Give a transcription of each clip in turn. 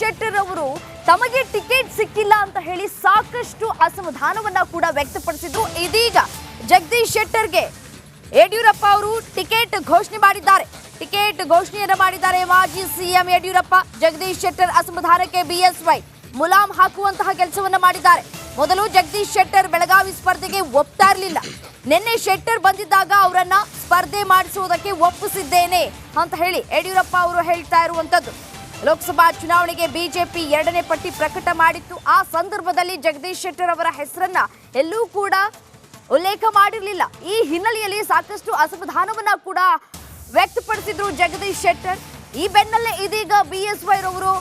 ಶೆಟ್ಟರ್ ಅವರು ತಮಗೆ ಟಿಕೆಟ್ ಸಿಕ್ಕಿಲ್ಲ ಅಂತ ಹೇಳಿ ಸಾಕಷ್ಟು ಅಸಮಾಧಾನವನ್ನ ಕೂಡ ವ್ಯಕ್ತಪಡಿಸಿದ್ರು. ಇದೀಗ ಜಗದೀಶ್ ಶೆಟ್ಟರ್ಗೆ ಯಡಿಯೂರಪ್ಪ ಅವರು ಟಿಕೆಟ್ ಘೋಷಣೆ ಮಾಡಿದ್ದಾರೆ. ಟಿಕೆಟ್ ಘೋಷಣೆಯನ್ನ ಮಾಡಿದ್ದಾರೆ ಮಾಜಿ ಸಿಎಂ ಯಡಿಯೂರಪ್ಪ. ಜಗದೀಶ್ ಶೆಟ್ಟರ್ ಅಸಮಾಧಾನಕ್ಕೆ ಬಿಎಸ್ವೈ ಮುಲಾಮ್ ಹಾಕುವಂತಹ ಕೆಲಸವನ್ನ ಮಾಡಿದ್ದಾರೆ. ಮೊದಲು ಜಗದೀಶ್ ಶೆಟ್ಟರ್ ಬೆಳಗಾವಿ ಸ್ಪರ್ಧೆಗೆ ಒಪ್ತಾ ಇರಲಿಲ್ಲ. ನಿನ್ನೆ ಶೆಟ್ಟರ್ ಬಂದಿದ್ದಾಗ ಅವರನ್ನ ಸ್ಪರ್ಧೆ ಮಾಡಿಸುವುದಕ್ಕೆ ಒಪ್ಪಿಸಿದ್ದೇನೆ ಅಂತ ಹೇಳಿ ಯಡಿಯೂರಪ್ಪ ಅವರು ಹೇಳ್ತಾ ಇರುವಂತದ್ದು. ಲೋಕಸಭಾ ಚುನಾವಣೆಗೆ ಬಿಜೆಪಿ ಎರಡನೇ ಪಟ್ಟಿ ಪ್ರಕಟ ಮಾಡಿತ್ತು. ಆ ಸಂದರ್ಭದಲ್ಲಿ ಜಗದೀಶ್ ಶೆಟ್ಟರ್ ಅವರ ಹೆಸರನ್ನ ಎಲ್ಲೂ ಕೂಡ ಉಲ್ಲೇಖ ಮಾಡಿರಲಿಲ್ಲ. ಈ ಹಿನ್ನೆಲೆಯಲ್ಲಿ ಸಾಕಷ್ಟು ಅಸಮಾಧಾನವನ್ನ ಕೂಡ ವ್ಯಕ್ತಪಡಿಸಿದ್ರು ಜಗದೀಶ್ ಶೆಟ್ಟರ್. ಈ ಬೆನ್ನಲ್ಲೇ ಇದೀಗ ಬಿ ಎಸ್ ವೈ ರವರು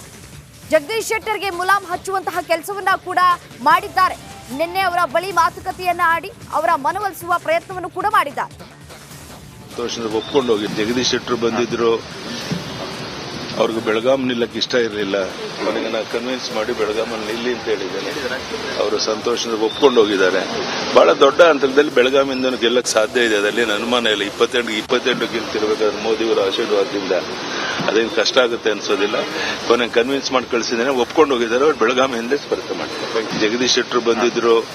ಜಗದೀಶ್ ಶೆಟ್ಟರ್ಗೆ ಮುಲಾಮ್ ಹಚ್ಚುವಂತಹ ಕೆಲಸವನ್ನ ಕೂಡ ಮಾಡಿದ್ದಾರೆ. ನಿನ್ನೆ ಅವರ ಬಳಿ ಮಾತುಕತೆಯನ್ನ ಆಡಿ ಅವರ ಮನವೊಲಿಸುವ ಪ್ರಯತ್ನವನ್ನು ಕೂಡ ಮಾಡಿದ್ದಾರೆ. ಒಪ್ಕೊಂಡು ಹೋಗಿ. ಜಗದೀಶ್ ಶೆಟ್ಟರು ಬಂದಿದ್ರು. ಅವ್ರಿಗೆ ಬೆಳಗಾಂ ನಿಲ್ಲಕ್ಕೆ ಇಷ್ಟ ಇರಲಿಲ್ಲ. ಅವನಿಗೆ ನಾನು ಕನ್ವಿನ್ಸ್ ಮಾಡಿ ಬೆಳಗಾಮಲ್ಲಿ ನಿಲ್ಲಿ ಅಂತ ಹೇಳಿದ್ದೇನೆ. ಅವರು ಸಂತೋಷದ ಒಪ್ಕೊಂಡು ಹೋಗಿದ್ದಾರೆ. ಬಹಳ ದೊಡ್ಡ ಹಂತದಲ್ಲಿ ಬೆಳಗಾಮಿಂದ ಗೆಲ್ಲಕ್ಕೆ ಸಾಧ್ಯ ಇದೆ. ಅದರಲ್ಲಿ ಅನುಮಾನ ಇಲ್ಲ. ಇಪ್ಪತ್ತೆಂಟು ಇಪ್ಪತ್ತೆಂಟು ಗೆಲ್ತಿರ್ಬೇಕಾದ್ರೆ ಮೋದಿಯವರ ಆಶೀರ್ವಾದದಿಂದ ಅದೇನು ಕಷ್ಟ ಆಗುತ್ತೆ ಅನ್ಸೋದಿಲ್ಲ. ಕೊನೆಗೆ ಕನ್ವಿನ್ಸ್ ಮಾಡಿ ಕಳಿಸಿದ್ದೇನೆ. ಒಪ್ಕೊಂಡು ಹೋಗಿದ್ದಾರೆ. ಅವ್ರು ಬೆಳಗಾಮಿಯಿಂದ ಸ್ಪರ್ಧೆ ಮಾಡ್ತಾರೆ. ಜಗದೀಶ್ ಶೆಟ್ಟರು ಬಂದಿದ್ರು.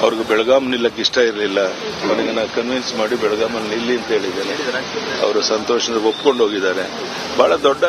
ಅವ್ರಿಗೆ ಬೆಳಗಾಂ ನಿಲ್ಲಕ್ಕೆ ಇಷ್ಟ ಇರಲಿಲ್ಲ. ಅವನಿಗೆ ನಾನು ಕನ್ವಿನ್ಸ್ ಮಾಡಿ ಬೆಳಗಾಮಲ್ಲಿ ನಿಲ್ಲಿ ಅಂತ ಹೇಳಿದ್ದೇನೆ. ಅವರು ಸಂತೋಷದ ಒಪ್ಕೊಂಡು ಹೋಗಿದ್ದಾರೆ. ಬಹಳ ದೊಡ್ಡ